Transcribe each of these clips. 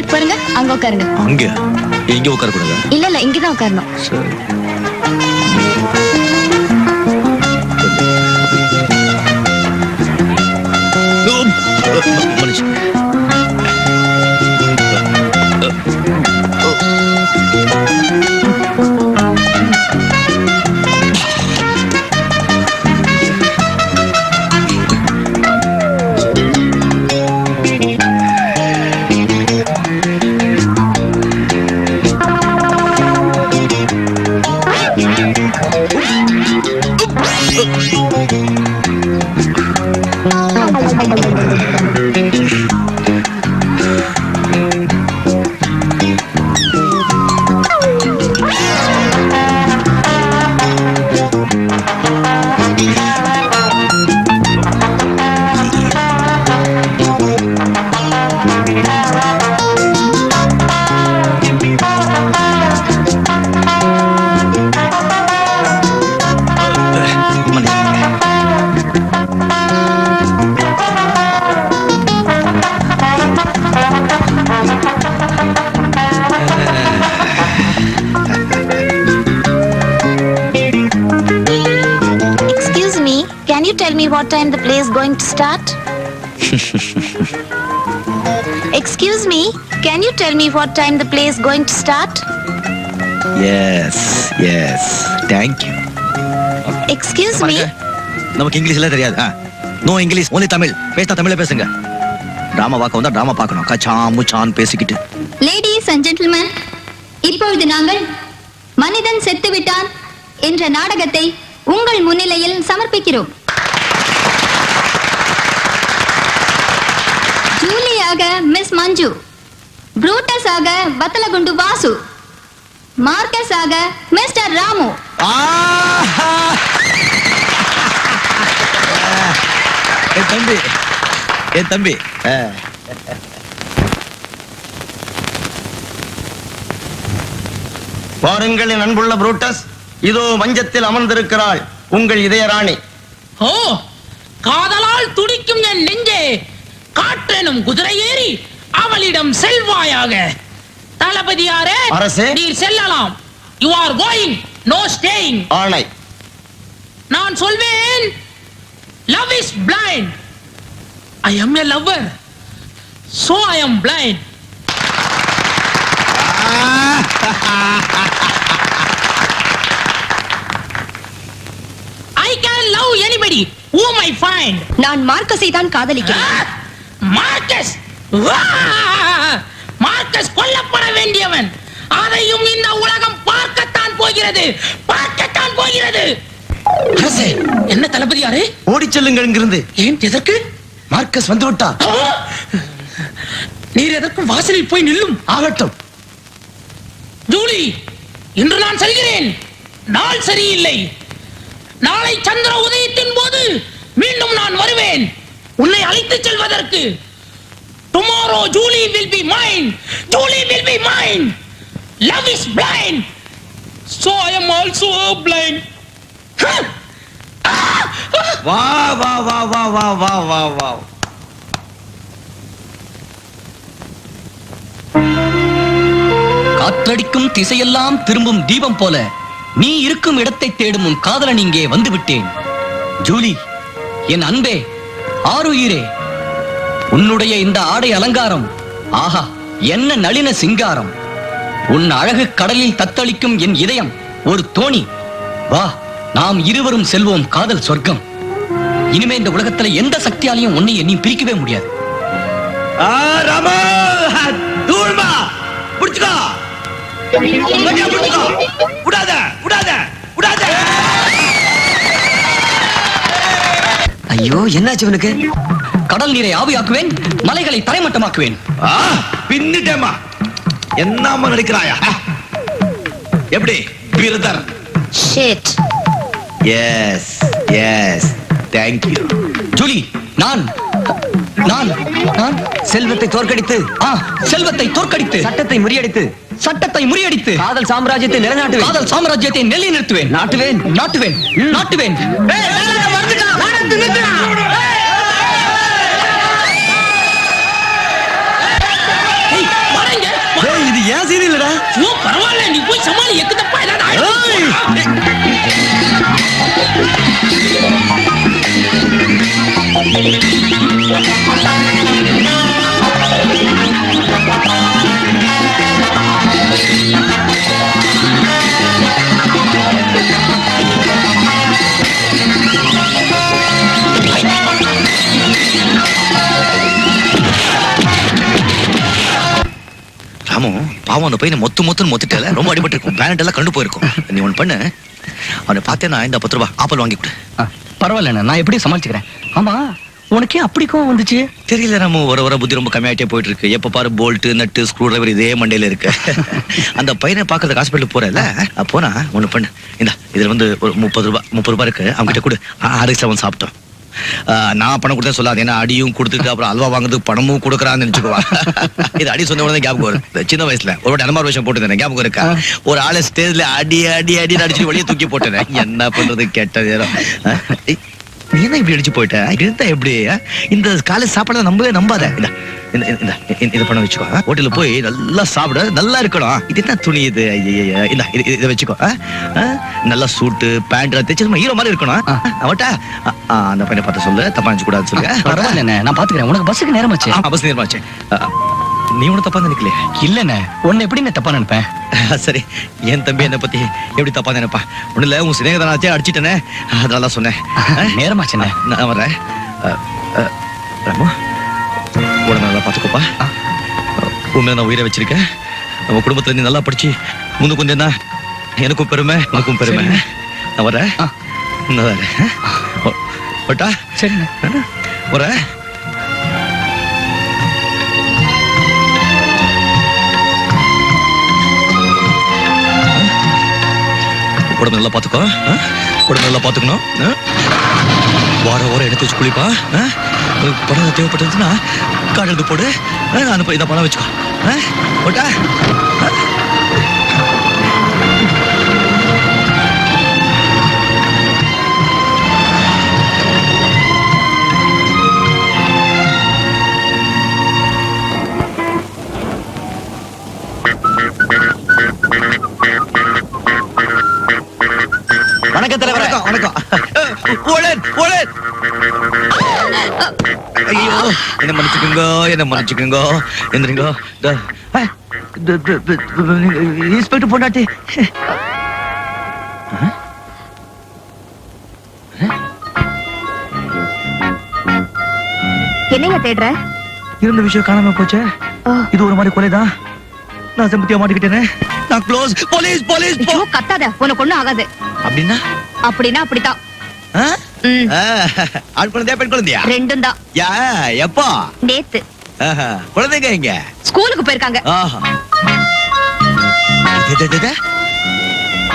இருக்கு பாருங்க. அங்க உட்காருங்க. அங்க? எங்க உட்கார கூடாதா இல்ல இல்ல இங்கதான் உட்காரணும். சரி. What time the play is going to start? Excuse me, can you tell me what time the play is going to start? Yes yes thank you Excuse me, நமக்கு இங்கிலீஷ்ல தெரியாது. நோ இங்கிலீஷ் ஒன்லி தமிழ் பேசினா தமிழ்ல பேசுங்க. Drama பார்க்க வந்தா drama பார்க்கணும். கச்சா முச்சான் பேசிக்கிட்டு. லேடிஸ் அண்ட் ஜென்டில்மேன் இப்பொழுது நாங்கள் மனிதன் செத்துவிட்டான் என்ற நாடகத்தை உங்கள் முன்னிலையில் சமர்ப்பிக்கிறோம். ஜூலியாக மிஸ் மஞ்சு. புரூட்டஸ் ஆக பத்தலகுண்டு வாசு. மார்க்கஸ் ஆக மிஸ்டர் ராமு! என் தம்பி என் தம்பி. ஆ. வாருங்கள் என் அன்புள்ள புரூட்டஸ் இதோ மஞ்சத்தில் அமர்ந்திருக்கிறாள் உங்கள் இதயராணி. ஓ காதலால் துடிக்கும் என் நெஞ்சே. காற்றெனும் குதிரை ஏறி அவளிடம் செல்வாயாக. தளபதியாரே அரசே. நீர் செல்லலாம். You are going no staying ஆணை நான் சொல்வேன் love is blind I am a lover so I am blind I can love anybody whom I find. நான் மார்க்கஸை தான் காதலிக்கிறேன் மார்க்கஸ். மார்க்கஸ் கொல்லப்பட வேண்டியவன். அதையும் இந்த உலகம் பார்க்கத்தான் போகிறது. பார்க்கத்தான் போகிறது. அரசே என்ன தளபதியாரே ஓடிச் செல்லுங்கள் இங்கிருந்து. ஏன் எதற்கு? மார்க்கஸ் வந்து விட்டார் ஆ! நீர் எதற்கு வாசலில் போய் நில்லும். ஆகட்டும். ஜூலி இன்று நான் செல்கிறேன். நாள் சரியில்லை. நாளை சந்திர உதயத்தின் போது மீண்டும் நான் வருவேன். உன்னை அழைத்துச் செல்வதற்கு tomorrow Julie will be mine Julie will be mine love is blind so I am also blind வா வா வா வா வா வா வா வா. காற்றடிக்கும் திசையெல்லாம் திரும்பும் தீபம் போல நீ இருக்கும் இடத்தை தேடும் உன் காதலன் இங்கே வந்து விட்டேன் ஜூலி என் அன்பே ஆருயிரே உன்னுடைய இந்த ஆடை அலங்காரம் ஆஹா என்ன நளின சிங்காரம். உன் அழகு கடலில் தத்தளிக்கும் என் இதயம் ஒரு தோணி. வா நாம் இருவரும் செல்வோம் காதல் சொர்க்கம். இனிமே இந்த உலகத்துல எந்த சக்தியாலையும் உன்னை என்னையும் பிரிக்கவே முடியாது. விடாத விடாத விடாத. ஐயோ என்னாச்சு இவனுக்கு? கடல் நீரை ஆவியாக்குவேன் மலைகளை தரைமட்டமாக்குவேன். என்னம்மா நடிக்கிறாயா எப்படி brother? Shit. Yes yes thank you Julie நான் நான் நான் செல்வத்தை தோற்கடித்து ஆ செல்வத்தை தோற்கடித்து சட்டத்தை முறியடித்து சட்டத்தை முறியடித்து காதல் சாம்ராஜ்யத்தை நிலைநாட்டுவேன். காதல் சாம்ராஜ்யத்தை நெல்லி நிறுத்துவேன் நாட்டுவேன். நாட்டுவேன். இது ஏன் சீரியல்டா ஓ பரவாயில்ல. நீ போய் சமாளி எக்கு தப்பா ஏதாவது அந்த பையனை மொத்து மொத்துன்னு மொத்திட்டல ரொம்ப அடிபட்டு இருக்கும் பேனட் எல்லாம் கண்டு போயிருக்கும். நீ ஒன்று பண்ணு. அவனை பார்த்தேன்னா இந்த பத்து ரூபா ஆப்பிள் வாங்கி கொடு. ஆ, பரவாயில்ல நான் எப்படி சமாளிச்சுக்கிறேன்? ஆமா உனக்கே அப்படி கோவம் வந்துச்சு? தெரியல ராமு வர வர புத்தி ரொம்ப கம்மியாயிட்டே போயிட்டு இருக்கு எப்ப பாரு போல்ட் நட்டு ஸ்க்ரூ டிரைவர் இதே மண்டையில இருக்கு. அந்த பையனை பார்க்கறதுக்கு ஹாஸ்பிட்டல் போறல போனா ஒண்ணு பண்ணு. இந்த இதுல வந்து ஒரு முப்பது ரூபாய் முப்பது ரூபாய் இருக்கு. அவங்க கிட்ட கொடு ஆறு செவன் சாப்பிட்டோம் நான் பணம் கொடுத்தேன் சொல்லாது. ஏன்னா அடியும் கொடுத்துட்டு அப்புறம் அல்வா வாங்குறதுக்கு பணமும் கொடுக்குறான்னு நினைச்சுக்குவா. இது அடி சொன்ன உடனே ஞாபகம் வரும். சின்ன வயசுல ஒரு அனுமார் விஷயம் போட்டுருந்தேன் ஞாபகம் இருக்கா? ஒரு ஆளை ஸ்டேஜ்ல அடி அடி அடி அடிச்சு வெளியே தூக்கி போட்டேன். என்ன பண்றது கெட்ட நேரம். நீ என்ன இப்படி அடிச்சு போயிட்ட? இருந்தா எப்படி? இந்த காலேஜ் சாப்பாடு நம்பவே நம்பாத. இந்த பண்ண வச்சுக்கோ. ஹோட்டல்ல போய் நல்லா சாப்பிட. நல்லா இருக்கணும். இது என்ன துணி இது. இந்த இது- வச்சுக்கோ? நல்லா சூட்டு பேண்ட் தைச்சு ஹீரோ மாதிரி இருக்கணும். அவட்டா? அந்த பையனை பார்த்து சொல்லு. தப்பா கூடாது சொல்லு. பரவாயில்ல நான் பாத்துக்கிறேன். உனக்கு பஸ்ஸுக்கு நேரமாச்சு அவசர நேரமாச்சு நீ ஒன்னும் தப்பா நினைக்கலையே? இல்லண்ணே. உன்னை எப்படி நான் தப்பா நினைப்பேன்? சரி. என் தம்பி என்னை பத்தி எப்படி தப்பா நினைப்பா ஒண்ணு இல்ல உன் சிநேகதானாச்சே அடிச்சிட்டனே. அதனால தான் சொன்னேன்? நேரமாச்சுண்ணே. நான் வரேன் ராமு உடனே நல்லா பார்த்துக்கோப்பா. உண்மையில நான் உயிரை வச்சிருக்கேன். நம்ம குடும்பத்துல நீ நல்லா படிச்சு முன்னுக்கு வந்தேன்னா எனக்கும் பெருமை உனக்கும் பெருமை. நான் வரேன். நான் வரேன் சரிண்ணே. வரேன் உடம்பு நல்லா பார்த்துக்கோ ஆ? உடம்பு நல்லா பார்த்துக்கணும் ஆ? வார வாரம் எடுத்து வச்சு குளிப்பா? ஆ? பணம் தேவைப்பட்டதுன்னா கார்டு எடுத்து போடு. நான் இதை பணம் வச்சுக்கோ. வணக்கம் தலைவரே. வணக்கம் வணக்கம். ஓலேன் ஓலேன் ஐயோ என்ன மன்னிச்சுக்குங்க என்ன மன்னிச்சுக்குங்க. எந்திரிங்க. த- இன்ஸ்பெக்டர் பொண்டாட்டி. என்னைய தேடுற? இருந்த விஷயம் காணாம போச்சே. இது ஒரு மாதிரி கொலைதான். நான் செம்பத்தியா மாட்டிக்கிட்டேனே. நான் க்ளோஸ் போலீஸ் போலீஸ் கத்தாத. உனக்கு ஒண்ணும் ஆகாது. அப்படின்னா? அப்படின்னா அப்படித்தான். ஆண் குழந்தையா பெண் குழந்தையா? ரெண்டும் தான். யா எப்போ? நேத்து. குழந்தைங்க இங்க ஸ்கூலுக்கு போயிருக்காங்க.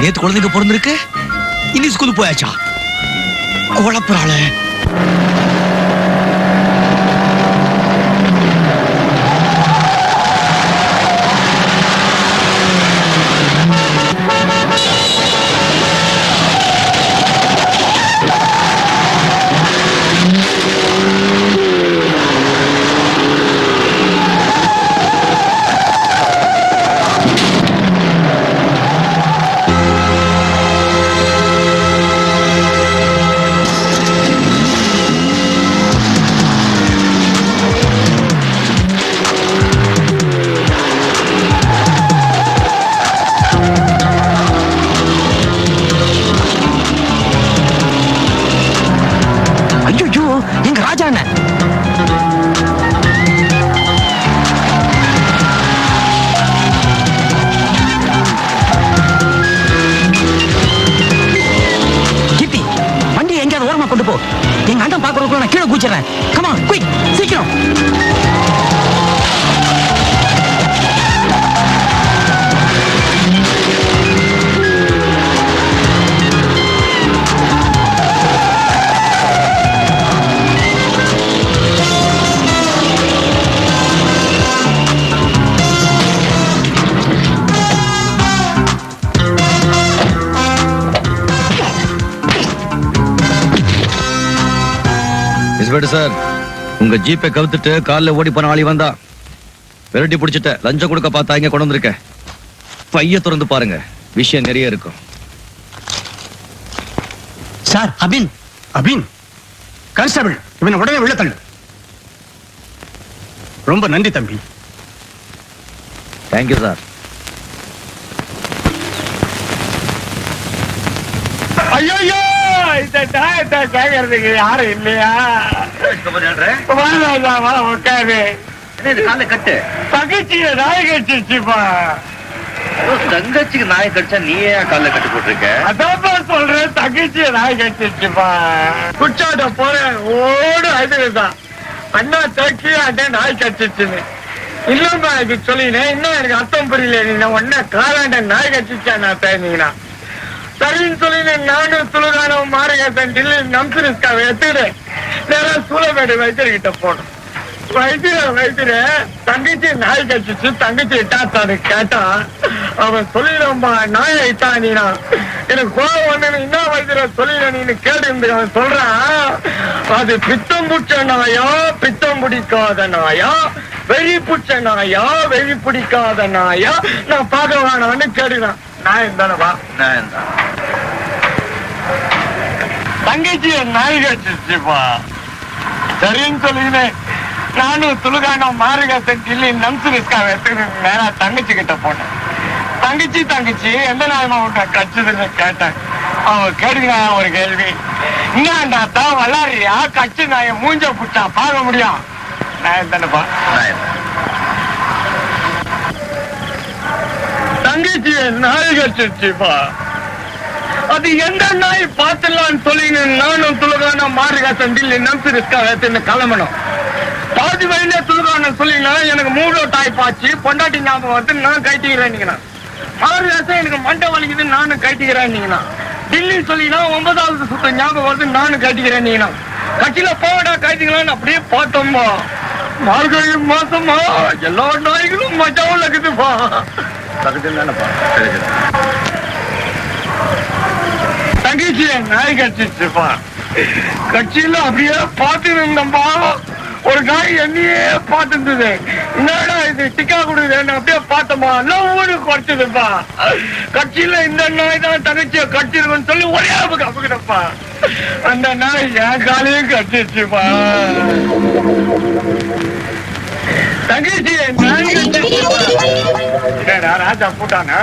நேத்து குழந்தைங்க பிறந்திருக்கு. இனி ஸ்கூலுக்கு போயாச்சா? குழப்பறாளே. பாக்குறதுக்குள்ள இன்ஸ்பெக்டர் சார் உங்க ஜீப்பை கவுத்துட்டு கால்ல ஓடி போன ஆளி வந்தா விரட்டி பிடிச்சிட்ட. லஞ்சம் கொடுக்க பார்த்தா இங்க கொண்டு வந்திருக்க. பைய திறந்து பாருங்க. விஷயம் நிறைய இருக்கும். சார் அபின் அபின் கான்ஸ்டபிள் இவனை உடனே உள்ள தள்ளு. ரொம்ப நன்றி தம்பி. தேங்க்யூ சார் ஐயோ கேட்கறதுக்கு யாரும் இல்லையா? உட்காரு. கட்டு? தகச்சிய நாய் கட்சிச்சுப்பா தங்கச்சிக்கு நாயை கடிச்சா நீயே கால கட்டு போட்டிருக்க? அதான்ப்பா சொல்றேன் தகச்சிய நாய் கட்சிச்சுப்பா குச்சாட்ட போற ஓடு அழுதுதான் அண்ணா தக்கி அண்ணா நாய் கட்சிச்சுன்னு இல்லம்மா இது சொல்லினேன் இன்னும் எனக்கு அர்த்தம் புரியல நீங்க ஒன்ன காலாண்ட நாய் கட்சிச்சா நான் பேனீங்கன்னா சரின்னு சொல்லி நானும் சுழுகானம் மாறுகத்தன் டில்லி நம்சரிஸ்காவை எடுத்துக்கிட்டு நேரம் சூழமேடு வைத்தியர்கிட்ட போனோம் வைத்திர வைத்திய தங்கச்சி நாய் கட்சிச்சு தங்கச்சி இட்டாத்தான்னு கேட்டா அவன் சொல்லிடும்பா நாயை நீனா எனக்கு கோவம் வந்து என்ன வைத்திர சொல்லிட நீனு கேட்டு இருந்து அவன் சொல்றான் அது பித்தம் புடிச்ச நாயா பித்தம் பிடிக்காத நாயா வெறி புடிச்ச நாயா வெறி பிடிக்காத நாயா? நான் பார்க்க வேணாம்னு கேடுறான் நான் தானேப்பா தங்கச்சி நாய் கட்சிச்சுப்பா சரின்னு சொல்லினேன் நானும் துலுகானம் மாறுகாசன் கிள்ளி நம்சுரிஸ்காவை எடுத்துக்கிட்டு நேரா தங்கச்சி கிட்ட போனேன். தங்கச்சி தங்கச்சி எந்த நாயமா உன்னை கச்சுதுன்னு கேட்டேன். அவன் கேடுங்க ஒரு கேள்வி. இன்னாண்டா தான் வளாரியா கச்சு நாய மூஞ்ச புட்டா? பார்க்க முடியும். நான் தானேப்பா தங்கச்சி நாய் கட்சிச்சுப்பா அது எந்த நாய் பார்த்துலான்னு சொல்லி நானும் துலுகான மாறுகாசன் டில்லி நம்சுரிஸ்காவை கிளம்பணும். பாதி வயல துலுகான சொல்லினா எனக்கு மூடோ தாய் பாய்ச்சி பொண்டாட்டி ஞாபகம் வந்து நான் கைட்டிக்கிறேன் மாறுகாசம் எனக்கு மண்டை வலிக்குது நானும் கைட்டிக்கிறேன் டில்லி சொல்லினா ஒன்பதாவது சுத்த ஞாபகம் வருது நானும் கைட்டிக்கிறேன் கட்சியில போவடா கைட்டிக்கலாம்னு அப்படியே பார்த்தோம்மா. மார்கழி மாசமா எல்லா நாய்களும் மஜாவும் இருக்குதுப்பா தங்கச்சி நாய் கட்சிச்சுப்பா கட்சியில அப்படியே பார்த்து இருந்தம்பா ஒரு நாய் என்னையே பார்த்து இருந்தது என்னடா இது டிக்கா கொடுக்குது அப்படியே பார்த்தோமா லவ்னு குறைச்சதுப்பா. கட்சியில இந்த நாய் தான் தங்கச்சிய கட்சிருக்குன்னு சொல்லி ஒரே பக்கம் அந்த நாய் என் காலையும் கட்டிச்சுப்பா தங்கச்சி நாய் கட்சிச்சுப்பா ராஜா போட்டானா?